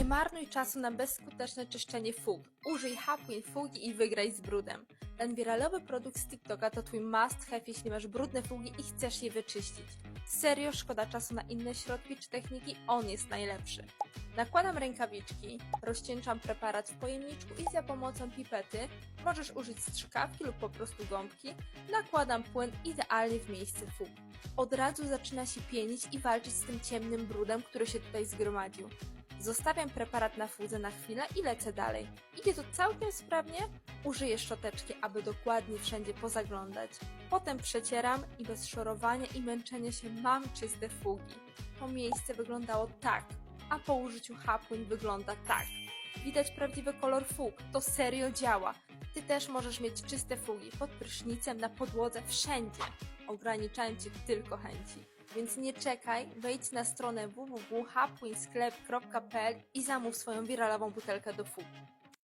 Nie marnuj czasu na bezskuteczne czyszczenie fug. Użyj Hapwin fugi i wygraj z brudem. Ten wiralowy produkt z TikToka to twój must have, jeśli masz brudne fugi i chcesz je wyczyścić. Serio szkoda czasu na inne środki czy techniki, on jest najlepszy. Nakładam rękawiczki, rozcieńczam preparat w pojemniczku i za pomocą pipety możesz użyć strzykawki lub po prostu gąbki. Nakładam płyn idealnie w miejsce fug. Od razu zaczyna się pienić i walczyć z tym ciemnym brudem, który się tutaj zgromadził. Zostawiam preparat na fudze na chwilę i lecę dalej. Idzie to całkiem sprawnie. Użyję szczoteczki, aby dokładnie wszędzie pozaglądać. Potem przecieram i bez szorowania i męczenia się mam czyste fugi. To miejsce wyglądało tak, a po użyciu Hapwin wygląda tak. Widać prawdziwy kolor fug. To serio działa. Ty też możesz mieć czyste fugi pod prysznicem, na podłodze, wszędzie. Ograniczają cię tylko chęci. Więc nie czekaj, wejdź na stronę www.hapwinsklep.pl i zamów swoją wiralową butelkę do fug.